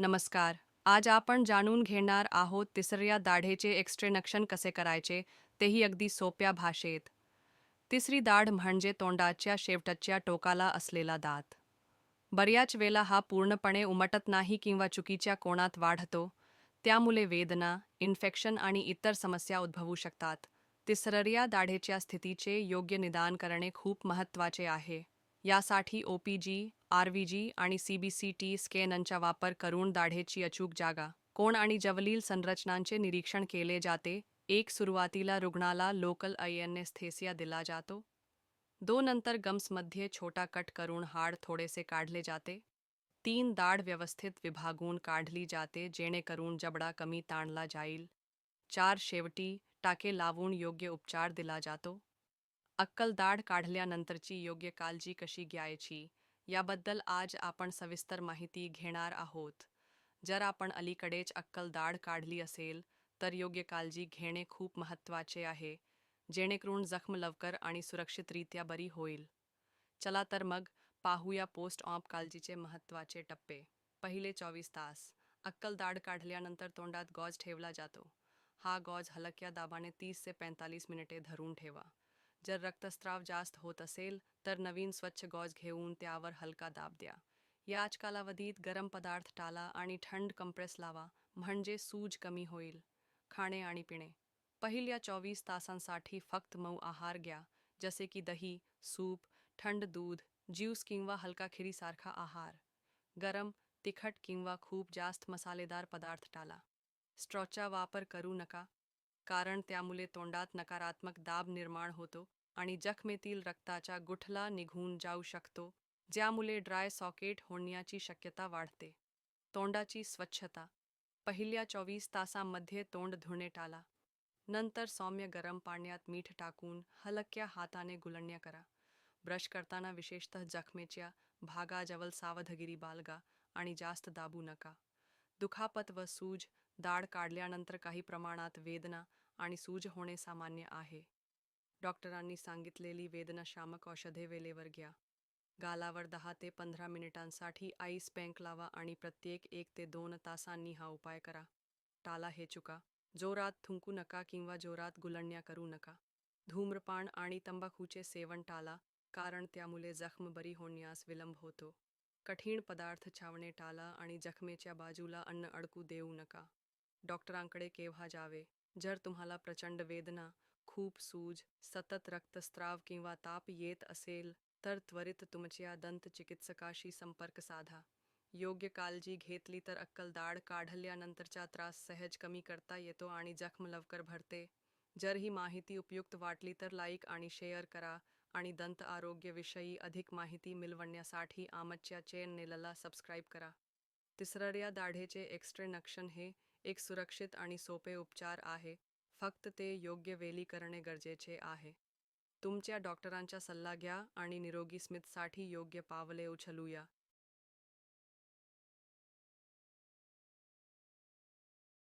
नमस्कार. आज आपण जाणून घेणार आहोत तिसऱ्या दाढेचे एक्स्ट्रेनक्शन कसे करायचे तेही अगदी सोप्या भाषेत. तिसरी दाढ म्हणजे तोंडाच्या शेवटच्या टोकाला असलेला दात. बऱ्याच वेळा हा पूर्णपणे उमटत नाही किंवा चुकीच्या कोणात वाढतो त्यामुळे वेदना इन्फेक्शन आणि इतर समस्या उद्भवू शकतात. तिसऱ्या दाढेच्या स्थितीचे योग्य निदान करणे खूप महत्त्वाचे आहे. यासाठी O P G R V G आणि सी बी सी टी स्कॅनचा वापर करून दाढेची अचूक जागा. कोण आणि जवलील संरचनांचे निरीक्षण केले जाते? एक सुरुवातीला रुग्णाला लोकल अयनेस्थेसिया दिला जातो. दोन नंतर गम्समध्ये छोटा कट करून हाड थोडेसे काढले जाते. तीन दाढ व्यवस्थित विभागून काढली जाते जेणेकरून जबडा कमी ताणला जाईल. चार शेवटी टाके लावून योग्य उपचार दिला जातो. अक्कल दाढ काढल्यानंतरची योग्य काळजी कशी घ्यायची? याबद्दल आज आपण सविस्तर माहिती घेणार आहोत. जर आपण अलीकडेच अक्कल दाढ काढली असेल तर योग्य काळजी घेणे खूप महत्त्वाचे आहे जेणेकरून जखम लवकर आणि सुरक्षितरित्या बरी होईल. चला तर मग पाहूया पोस्ट ऑप काळजीचे महत्त्वाचे टप्पे. पहिले चोवीस तास. अक्कल दाढ काढल्यानंतर तोंडात गॉज ठेवला जातो. हा गॉज हलक्या दाबाने तीस ते पैंतालीस मिनिटे धरून ठेवा. जर रक्तस्राव जास्त होत असेल, तर नवीन स्वच्छ गॉज घेऊन त्यावर हलका दाब द्या. याच कालावधीत गरम पदार्थ टाला आणि थंड कंप्रेस लावा, म्हणजे सूज कमी होईल. खाणे आणि पिणे. पहिल्या चोवीस तासांसाठी फक्त मऊ आहार घ्या, जसे की दही, सूप, थंड दूध, ज्यूस किंवा हलका खिरीसारखा आहार. गरम, तिखट किंवा खूप जास्त मसालेदार पदार्थ टाला. स्ट्रॉचा वापर करू नका. कारण त्यामुळे तोंडात नकारात्मक दाब निर्माण होतो आणि जखमेतील रक्ताचा गुठला निघून जाऊ शकतो ज्यामुळे ड्राय सॉकेट होण्याची शक्यता वाढते. तोंडाची स्वच्छता. पहिल्या चोवीस तासांमध्ये तोंड धुणे टाला. नंतर सौम्य गरम पाण्यात मीठ टाकून हलक्या हाताने गुलण्या करा. ब्रश करताना विशेषतः जखमेच्या भागाजवळ सावधगिरी बाळगा आणि जास्त दाबू नका. दुखापत व सूज दाढ काढल्यानंतर काही प्रमाणात वेदना आणि सूज होणे सामान्य आहे. डॉक्टरांनी सांगितलेली वेदनाशामक औषधे वेळेवर घ्या. गालावर दहा ते पंधरा मिनिटांसाठी आईस पॅक लावा आणि प्रत्येक एक ते दोन तासांनी हा उपाय करा. टाला हे चुका. जोरात थुंकू नका किंवा जोरात गुलण्या करू नका. धूम्रपान आणि तंबाखूचे सेवन टाला कारण त्यामुळे जखम बरी होण्यास विलंब होतो. कठीण पदार्थ छावणे टाला आणि जखमेच्या बाजूला अन्न अडकू देऊ नका. डॉक्टरांकडे केव्हा जावे? जर तुम्हाला प्रचंड वेदना खूप सूज सतत रक्तस्राव किंवा ताप येत असेल तर त्वरित तुमच्या दंतचिकित्सकाशी संपर्क साधा. योग्य काळजी घेतली तर अक्कल दाढ काढल्यानंतरचा त्रास सहज कमी करता येतो आणि जखम लवकर भरते. जर ही माहिती उपयुक्त वाटली तर लाईक आणि शेअर करा आणि दंत आरोग्यविषयी अधिक माहिती मिळवण्यासाठी आमच्या चॅनेलला सबस्क्राईब करा. तिसऱ्या दाढेचे एक्स्ट्रेनक्शन हे एक सुरक्षित आणि सोपे उपचार आहे. फक्त ते योग्य वेली करणे गरजेचे आहे. तुमच्या डॉक्टरांचा सल्ला घ्या आणि निरोगी स्मितसाठी योग्य पावले उचलूया.